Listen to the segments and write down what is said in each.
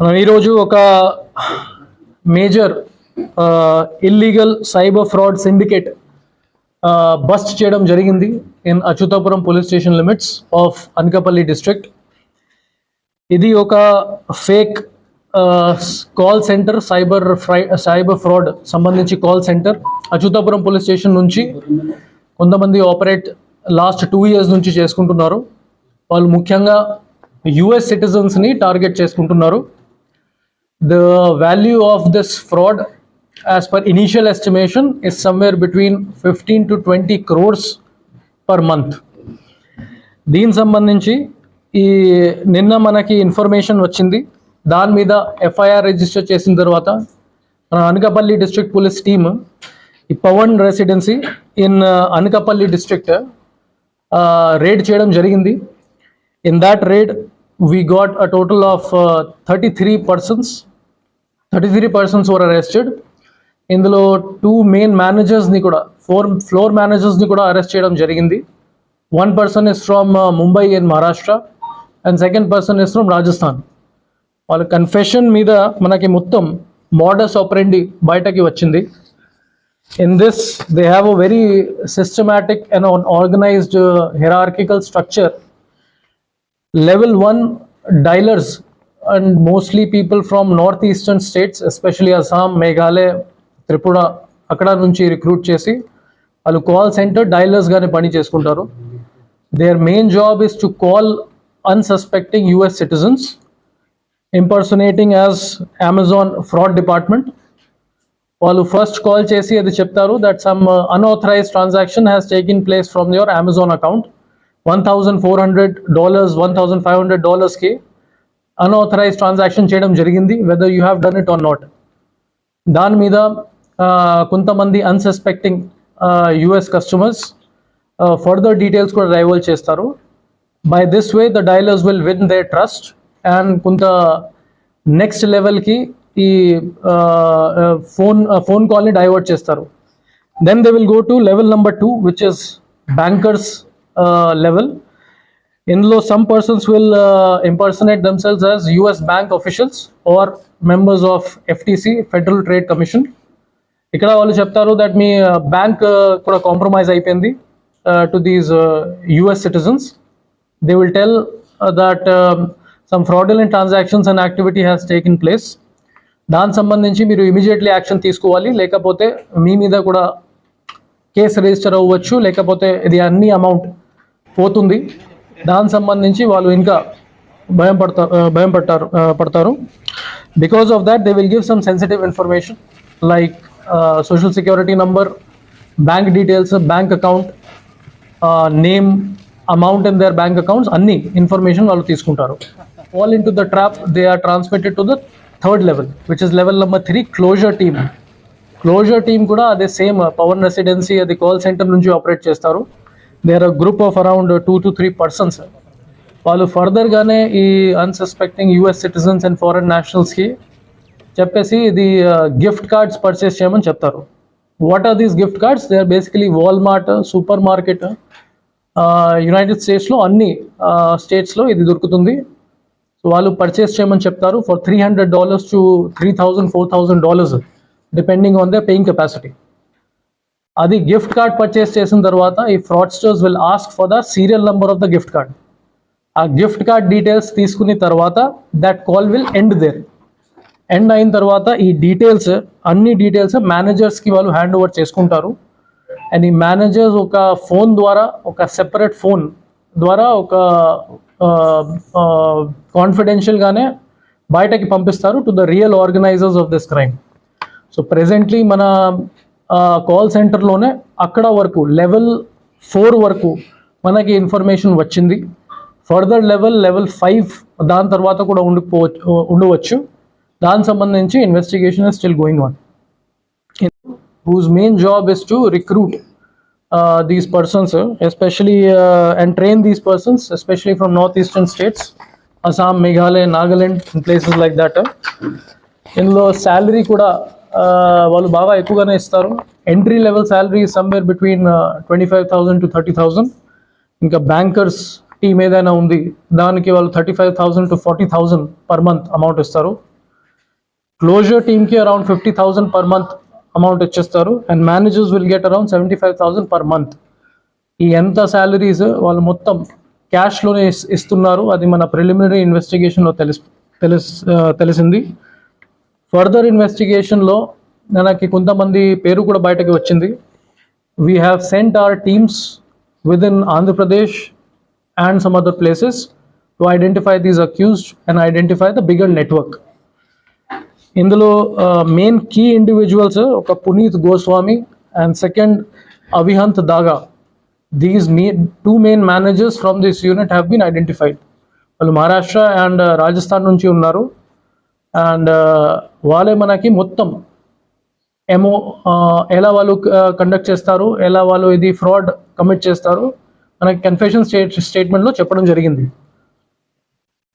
మనం ఈరోజు ఒక major illegal cyber fraud syndicate bust చేయడం జరిగింది in Achutapuram police station limits of Anakapalli district ఇది ఒక fake call centre cyber fraud cyber fraud సంబంధించి call centre Achutapuram police station నుంచి కొంతమంది ఆపరేట్ లాస్ట్ టూ ఇయర్స్ నుంచి చేసుకుంటున్నారు. వాళ్ళు ముఖ్యంగా యుఎస్ సిటిజన్స్ని టార్గెట్ చేసుకుంటున్నారు. The value of this fraud as per initial estimation is somewhere between 15 to 20 crores per month. దీనికి సంబంధించి ఈ నిన్న మనకి ఇన్ఫర్మేషన్ వచ్చింది. దాని మీద ఎఫ్ఐఆర్ రిజిస్టర్ చేసిన తర్వాత మన అనకాపల్లి డిస్ట్రిక్ట్ పోలీస్ టీమ్ ఈ Pavan residency in Anakapalli district raid చేయడం జరిగింది. In that raid we got a total of thirty three persons thirty three persons were arrested ఇందులో టూ మెయిన్ మేనేజర్స్ని కూడా ఫోర్ ఫ్లోర్ మేనేజర్స్ని కూడా అరెస్ట్ చేయడం జరిగింది. One person is from Mumbai in Maharashtra and second person is from Rajasthan వాళ్ళ confession మీద మనకి మొత్తం మోడస్ ఆపరెండి బయటకి వచ్చింది. In this they have a very systematic and organised hierarchical structure level one dialers and mostly people from northeastern states especially assam meghalaya Tripura అక్కడ నుంచి recruit చేసి వాళ్ళు కాల్ సెంటర్ డైలర్స్ గానే పని చేసుకుంటారు. Their main job is to call unsuspecting US citizens impersonating as Amazon fraud department వాళ్ళు first call చేసి అది చెప్తారు that some unauthorised transaction has taken place from your Amazon account one thousand four hundred dollars one thousand five hundred డాలర్స్కి unauthorised transaction చేయడం జరిగింది whether you have done it or not దాని మీద కొంతమంది unsuspecting US customers further details కూడా divulge చేస్తారు. By this way the dialers will win they trust and కొంత next లెవెల్కి ఈ ఫోన్ ఫోన్ కాల్ని డైవర్ట్ చేస్తారు. Then they will go to level number two which is bankers level ఇందులో some persons will impersonate themselves as US bank officials or members of FTC federal trade commission ఇక్కడ వాళ్ళు చెప్తారు that మీ uh, bank uh, కూడా compromise అయిపోయింది to these US citizens they will tell that some fraudulent transactions and activity has taken place దానికి సంబంధించి మీరు immediately action తీసుకోవాలి లేకపోతే మీ మీద కూడా కేసు రిజిస్టర్ అవ్వచ్చు లేకపోతే ఇది అన్ని అమౌంట్ పోతుంది. దానికి సంబంధించి వాళ్ళు ఇంకా భయం పడతారు భయం పడతారు పడతారు. Because of that they will give some sensitive information like social security number bank details bank account name amount in their bank accounts అన్ని ఇన్ఫర్మేషన్ వాళ్ళు తీసుకుంటారు. All in to the trap they are transmitted to the third level which is level number three closer team closer team కూడా అదే same Pavan residency అది call centre నుంచి operate చేస్తారు. There are group of around two to three persons వాళ్ళు ఫర్దర్గానే ఈ unsuspecting US citizens and foreign నేషనల్స్కి చెప్పేసి ఇది గిఫ్ట్ కార్డ్స్ పర్చేస్ చేయమని చెప్తారు. What are these gift cards they are basically Walmart supermarket united స్టేట్స్లో అన్ని స్టేట్స్లో ఇది దొరుకుతుంది. సో వాళ్ళు పర్చేస్ చేయమని చెప్తారు for three hundred dollars to three thousand four thousand dollars depending on the paying capacity అది గిఫ్ట్ కార్డ్ పర్చేస్ చేసిన తర్వాత ఈ fraudsters will ask for the serial number of the gift card ఆ gift card details తీసుకున్న తర్వాత that call will end there end అయిన తర్వాత ఈ డీటెయిల్స్ అన్ని డీటెయిల్స్ మేనేజర్స్కి వాళ్ళు హ్యాండ్ ఓవర్ చేసుకుంటారు. అండ్ ఈ మేనేజర్స్ ఒక ఫోన్ ద్వారా ఒక సెపరేట్ ఫోన్ ద్వారా ఒక కాన్ఫిడెన్షియల్గానే బయటకి పంపిస్తారు to the real organisers of this crime so presently మన కాల్ సెంటర్లోనే అక్కడ వరకు లెవెల్ ఫోర్ వరకు మనకి ఇన్ఫర్మేషన్ వచ్చింది. ఫర్దర్ లెవెల్ లెవెల్ ఫైవ్ దాని తర్వాత కూడా ఉండిపోవచ్చు ఉండవచ్చు. దాని సంబంధించి investigation is still going one whose main job is to recruit these persons especially and train these persons especially from north eastern states Assam Meghalaya Nagaland places like that ఇందులో salary కూడా వాళ్ళు బాగా ఎక్కువగానే ఇస్తారు. Entry level salary somewhere between twenty five thousand to thirty thousand ఇంకా bankers team ఏదైనా ఉంది దానికి వాళ్ళు thirty five thousand to forty thousand per month amount ఇస్తారు. క్లోజర్ టీమ్కి around fifty thousand per month amount ఇచ్చేస్తారు. And managers will get around seventy five thousand per month ఈ ఎంత శాలరీస్ వాళ్ళు మొత్తం క్యాష్లోనే ఇస్తున్నారు అది మన ప్రిలిమినరీ ఇన్వెస్టిగేషన్లో తెలుసు తెలుసు తెలిసింది. ఫర్దర్ ఇన్వెస్టిగేషన్లో మనకి కొంతమంది పేరు కూడా బయటకు వచ్చింది. We have sent our teams with in Andhra Pradesh and some other places to identify these accused and identify the bigger network ఇందులో మెయిన్ కీ ఇండివిజువల్స్ ఒక Puneet Goswami and second Avihant Daga these me two main managers from this unit have been identified వాళ్ళు Maharashtra and Rajasthan నుంచి ఉన్నారు. And uh, వాళ్ళే మనకి మొత్తం ఏమో uh, ఎలా వాళ్ళు uh, కండక్ట్ చేస్తారు ఎలా వాళ్ళు ఇది ఫ్రాడ్ కమిట్ చేస్తారు మనకి కన్ఫెషన్ స్టేట్ స్టేట్మెంట్లో చెప్పడం జరిగింది.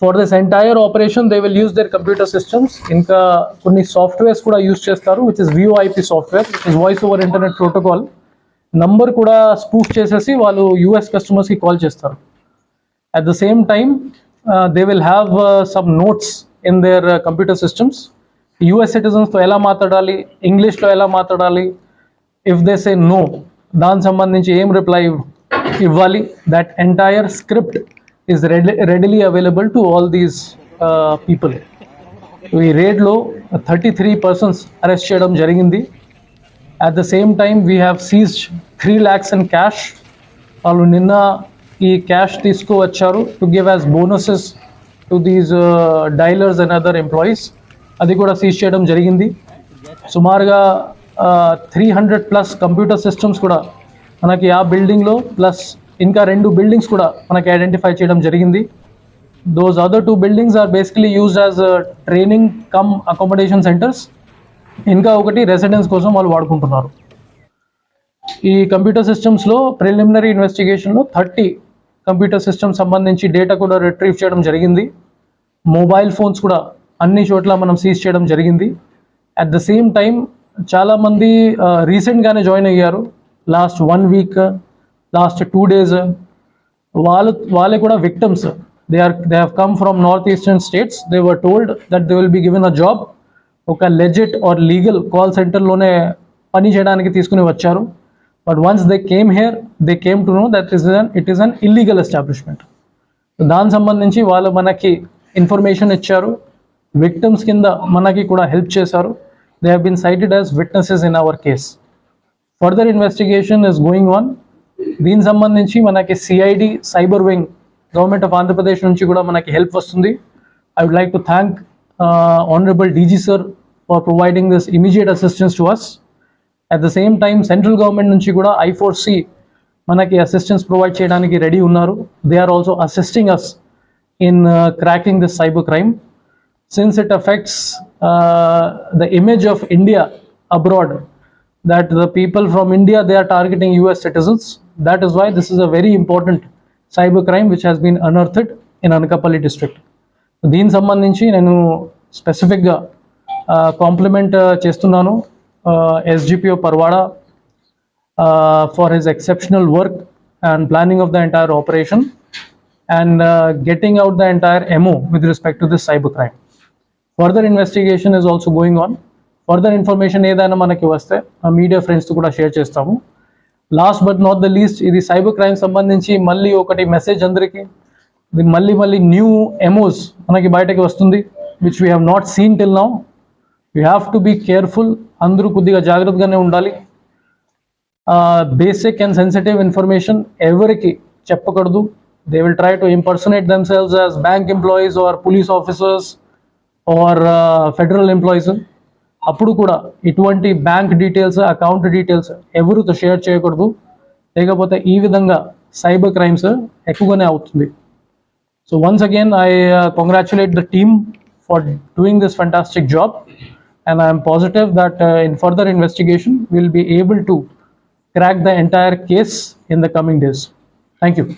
For this entire operation they will use their computer systems ఇంకా కొన్ని సాఫ్ట్వేర్స్ కూడా యూస్ చేస్తారు which is VoIP software which is voice over internet protocol number కూడా స్పూఫ్ చేసేసి వాళ్ళు యూఎస్ కస్టమర్స్కి కాల్ చేస్తారు. At the same time they will have some notes in their computer systems US సిటిజన్స్తో ఎలా మాట్లాడాలి? ఇంగ్లీష్లో ఎలా మాట్లాడాలి? ఇఫ్ దే సే నో దానికి సంబంధించి ఏం రిప్లై ఇవ్వాలి? That entire script is ready readily available to all these people ఈ రేడ్లో థర్టీ త్రీ పర్సన్స్ అరెస్ట్ చేయడం జరిగింది. At the same time we have seized three lakhs and cash వాళ్ళు నిన్న ఈ క్యాష్ తీసుకువచ్చారు. To give as bonuses to these dialers and other employees అది కూడా సీజ్ చేయడం జరిగింది. సుమారుగా three hundred plus computer systems కూడా మనకి ఆ బిల్డింగ్లో ప్లస్ ఇంకా రెండు బిల్డింగ్స్ కూడా మనకి ఐడెంటిఫై చేయడం జరిగింది. Those other two buildings are basically use as training cum accommodation centres ఇంకా ఒకటి రెసిడెన్స్ కోసం వాళ్ళు వాడుకుంటున్నారు. ఈ కంప్యూటర్ సిస్టమ్స్లో ప్రిలిమినరీ ఇన్వెస్టిగేషన్లో థర్టీ కంప్యూటర్ సిస్టమ్ సంబంధించి డేటా కూడా రిట్రీవ్ చేయడం జరిగింది. మొబైల్ ఫోన్స్ కూడా అన్ని చోట్ల మనం సీజ్ చేయడం జరిగింది. అట్ ద సేమ్ టైం చాలామంది రీసెంట్గానే జాయిన్ అయ్యారు. Last one week last two days వాళ్ళు వాళ్ళే కూడా victims they are they have come from north eastern states they were told that they will be given a job ఒక legit or legal call సెంటర్లోనే పని చేయడానికి తీసుకుని వచ్చారు. But once they came here they came to know that is an it is an illegal establishment దానికి సంబంధించి వాళ్ళు మనకి ఇన్ఫర్మేషన్ ఇచ్చారు. విక్టమ్స్ కింద మనకి కూడా హెల్ప్ చేశారు. They have been cited as witnesses in our case further investigation is going on దీనికి సంబంధించి మనకి CID cyber wing government of Andhra Pradesh నుంచి కూడా మనకి హెల్ప్ వస్తుంది. I would like to thank honourable DG sir for providing this immediate assistance to us at the same time central government నుంచి కూడా ఐఫోర్సీ మనకి అసిస్టెన్స్ ప్రొవైడ్ చేయడానికి ready ఉన్నారు. They are also assisting us in cracking this cyber crime since it affects the image of India abroad that the people from India they are targeting US citizens that is why this is a very important cyber crime which has been unearthed in Anakapalli district దీనికి సంబంధించి నేను స్పెసిఫిక్గా compliment చేస్తున్నాను. SDPO Parawada for his exceptional work and planning of the entire operation and getting out the entire MO with respect to this cyber crime further investigation is also going on further information ఏదైనా మనకి వస్తే ఆ media ఫ్రెండ్స్తో కూడా share చేస్తాము. Last but not the least ఇది cyber crime సంబంధించి మళ్ళీ ఒకటి మెసేజ్ అందరికీ. ఇది మళ్ళీ మళ్ళీ న్యూ ఎమోస్ మనకి బయటకి వస్తుంది which we have not seen till now you have to be careful అందరూ కొద్దిగా జాగ్రత్తగానే ఉండాలి. బేసిక్ అండ్ సెన్సిటివ్ ఇన్ఫర్మేషన్ ఎవరికి చెప్పకూడదు. They will try to impersonate themselves as bank employees or police officers or federal employees అప్పుడు కూడా ఇటువంటి bank details account details ఎవరితో షేర్ చేయకూడదు. లేకపోతే ఈ విధంగా సైబర్ క్రైమ్స్ ఎక్కువగానే అవుతుంది. So once again I congratulate the team for doing this fantastic job and I am positive that uh, in further investigation, we'll be able to crack the entire case in the coming days. Thank you.